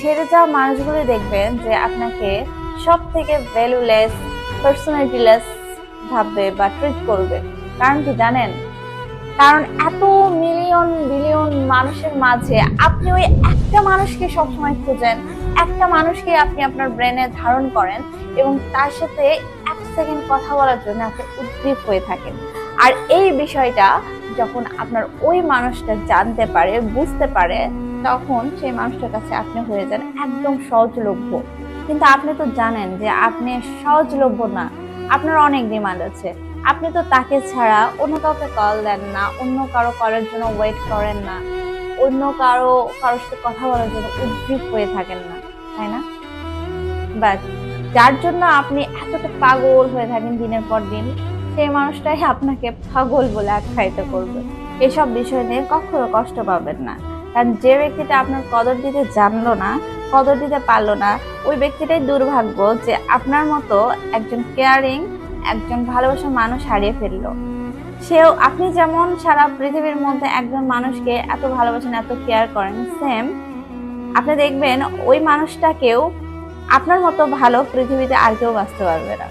ছেড়ে যাওয়া মানুষগুলো দেখবেন যে আপনাকে সব থেকে ভ্যালুলেস পার্সোনালিটিলেস ভাববে বা ট্রিট করবে। কারণ কি জানেন? কারণ এত মিলিয়ন বিলিয়ন মানুষের মাঝে আপনি ওই একটা মানুষকে সবসময় খুঁজেন, একটা মানুষকে আপনি আপনার ব্রেনে ধারণ করেন এবং তার সাথে এক সেকেন্ড কথা বলার জন্য আপনি উদ্গ্রীব হয়ে থাকেন। আর এই বিষয়টা যখন আপনার ওই মানুষটা জানতে পারে, বুঝতে পারে তখন সেই মানুষটার কাছে আপনি হয়ে যান একদম সহজলভ্য। কিন্তু আপনি তো জানেন যে আপনি সহজলভ্য না, আপনার অনেক ডিমান্ড আছে। আপনি তো তাকে ছাড়া অন্য কাউকে কল দেন না, অন্য কারও কলের জন্য ওয়েট করেন না, অন্য কারও, কারোর সাথে কথা বলার জন্য উদ্গ্রীব হয়ে থাকেন না, তাই না? বাট যার জন্য আপনি এতটা পাগল হয়ে থাকেন দিনের পর দিন, সেই মানুষটাই আপনাকে পাগল বলে আখ্যায়িত করবে। এসব বিষয় নিয়ে কখনো কষ্ট পাবেন না। কারণ যে ব্যক্তিটা আপনার কদর দিতে জানলো না, কদর দিতে পারল না, ওই ব্যক্তিটাই দুর্ভাগ্য যে আপনার মতো একজন কেয়ারিং একজন ভালোবাসা মানুষ হারিয়ে ফেলল। সেও আপনি যেমন সারা পৃথিবীর মধ্যে একজন মানুষকে এত ভালোবাসেন, এত কেয়ার করেন সেম আপনি দেখবেন ওই মানুষটাকেও আপনার মতো ভালো পৃথিবীতে আর কেউ বাঁচতে পারবে না।